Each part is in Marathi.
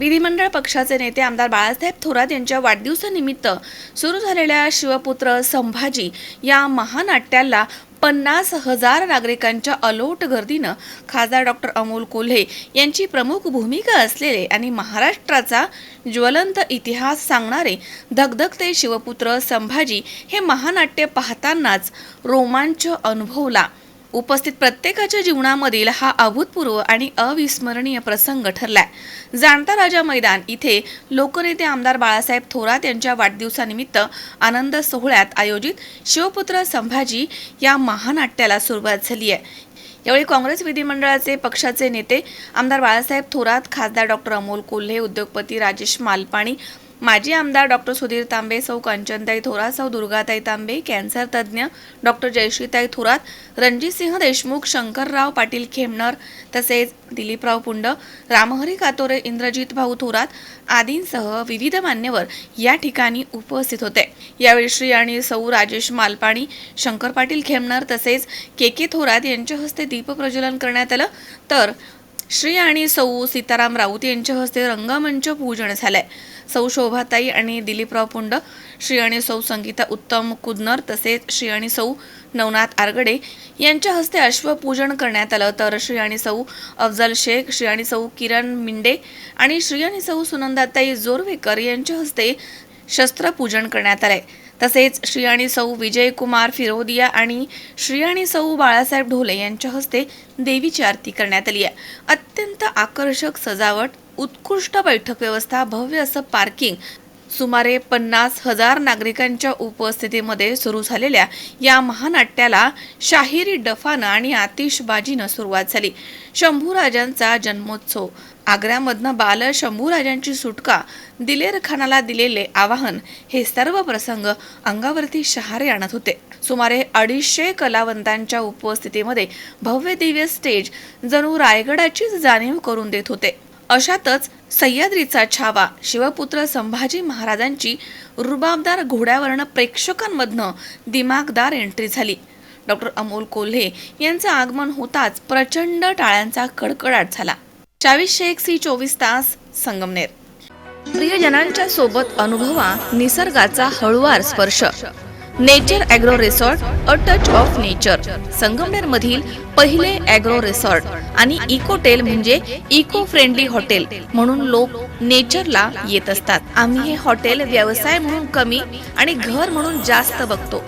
विधिमंडळ पक्षाचे नेते आमदार बाळासाहेब थोरात यांच्या वाढदिवसानिमित्त सुरू झालेल्या शिवपुत्र संभाजी या महानाट्याला पन्नास हजार नागरिकांच्या अलोट गर्दीनं खासदार डॉक्टर अमोल कोल्हे यांची प्रमुख भूमिका असलेले आणि महाराष्ट्राचा ज्वलंत इतिहास सांगणारे धगधगते शिवपुत्र संभाजी हे महानाट्य पाहतानाच रोमांच अनुभवला. उपस्थित प्रत्येकाच्या जीवनामधील हा अभूतपूर्व आणि अविस्मरणीय प्रसंग ठरलाय. जाणता राजा मैदान इथे लोकनेते आमदार बाळासाहेब थोरात यांच्या वाढदिवसानिमित्त आनंद सोहळ्यात आयोजित शिवपुत्र संभाजी या महानाट्याला सुरुवात झाली आहे. यावेळी काँग्रेस विधिमंडळाचे पक्षाचे नेते आमदार बाळासाहेब थोरात खासदार डॉक्टर अमोल कोल्हे उद्योगपती राजेश मालपाणी माजी आमदार डॉक्टर सुधीर तांबे सौ कंचनताई थोरात सौ दुर्गाताई तांबे कॅन्सर तज्ज्ञ डॉक्टर जयश्रीताई थोरात रणजितसिंह देशमुख शंकरराव पाटील खेमनर तसेच दिलीपराव पुंड रामहरी कातोरे इंद्रजित भाऊ थोरात आदींसह विविध मान्यवर या ठिकाणी उपस्थित होते. यावेळी श्री आणि सौ राजेश मालपाणी शंकर पाटील खेमनर तसेच के के थोरात यांच्या हस्ते दीपप्रज्वलन करण्यात आलं. तर श्री आणि सौ सीताराम राऊत यांच्या हस्ते रंगमंच पूजन झालंय. सौ शोभाताई आणि दिलीपराव पुंड श्री आणि सौ संगीता उत्तम कुदनर तसेच श्री आणि सौ नवनाथ आरगडे यांच्या हस्ते अश्वपूजन करण्यात आलं. तर श्री आणि सौ अफजल शेख श्री आणि सौ किरण मिंडे आणि श्री आणि सौ सुनंदाताई जोरवेकर यांच्या हस्ते शस्त्रपूजन करण्यात आलंय. तसेच श्री आणि सौ विजयकुमार फिरोदिया आणि श्री आणि सौ बाळासाहेब ढोले यांच्या हस्ते देवीची आरती करण्यात आली आहे. अत्यंत आकर्षक सजावट उत्कृष्ट बैठक व्यवस्था भव्य असं पार्किंग सुमारे पन्नास हजार नागरिकांच्या उपस्थितीमध्ये सुरू झालेल्या या महानाट्याला शाहिरी डफानं आणि आतिषबाजीनं सुरुवात झाली. शंभूराजांचा जन्मोत्सव आग्र्यामधनं बाल शंभूराजांची सुटका दिलेर खानाला दिलेले आवाहन हे सर्व प्रसंग अंगावरती शहारे आणत होते. सुमारे अडीचशे कलावंतांच्या उपस्थितीमध्ये भव्य दिव्य स्टेज जणू रायगडाचीच जाणीव करून देत होते. अशातच सह्याद्रीचा छावा शिवपुत्र संभाजी महाराजांची रुबाबदार घोड्यावरनं प्रेक्षकांमधनं दिमागदार एंट्री झाली. डॉक्टर अमोल कोल्हे यांचं आगमन होताच प्रचंड टाळ्यांचा कडकडाट झाला. चाळीसशे एक सी चोवीस तास संगमनेर. प्रियजनांच्या सोबत अनुभवा निसर्गाचा हळुवार स्पर्श. Nature agro resort a touch of nature Sangamner मधील पहिले ॲग्रो रिसॉर्ट आणि इकोटेल म्हणजे इको फ्रेंडली हॉटेल म्हणून लोक नेचरला येत असतात. आम्ही हे हॉटेल व्यवसाय म्हणून कमी आणि घर म्हणून जास्त बघतो.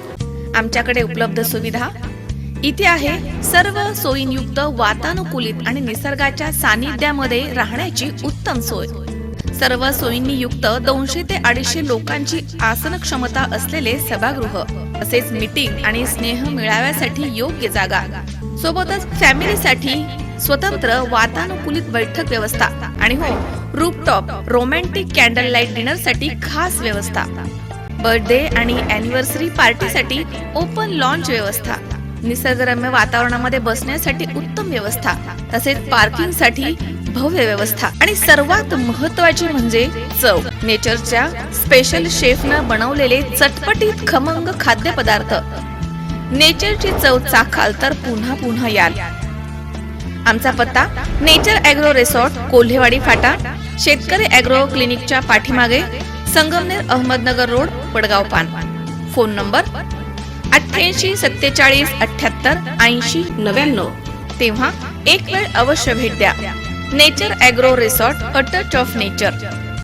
आमच्याकडे उपलब्ध सुविधा इथे आहे सर्व सोयींयुक्त वातानुकूलित आणि निसर्गाच्या सानिध्यामध्ये राहण्याची उत्तम सोय. सर्व सोयींनी युक्त दोनशे ते अडीचशे लोकांची आसन क्षमता असलेले सभागृह तसेच मीटिंग आणि स्नेह मिळाव्यासाठी योग्य जागा. सोबतच फॅमिलीसाठी स्वतंत्र वातानुकूलित बैठक व्यवस्था आणि हो रूपटॉप रोमॅन्टिक कॅन्डल लाइट डिनरसाठी खास व्यवस्था. बर्थडे आणि अॅनिव्हर्सरी पार्टीसाठी ओपन लॉन्च व्यवस्था. निसर्गरम्य वातावरणामध्ये बसण्यासाठी उत्तम व्यवस्था तसेच पार्किंगसाठी भव्य व्यवस्था. आणि सर्वात महत्वाची म्हणजे चव. नेचरच्या स्पेशल शेफनं बनवलेले चटपटीत खमंग खाद्यपदार्थ. नेचरची चव चाखाल तर पुन्हा पुन्हा याल. आमचा पत्ता नेचर ॲग्रो रिसॉर्ट कोल्हेवाडी फाटा. शेतकरी ॲग्रो क्लिनिकच्या पाठीमागे संगमनेर अहमदनगर रोड वडगाव पान. फोन नंबर अठ्ठ्याऐंशी सत्तेचाळीस अठ्ठ्याहत्तर ऐंशी नव्याण्णव. तेव्हा एक वेळ अवश्य भेट द्या. Nature agro resort a touch of nature.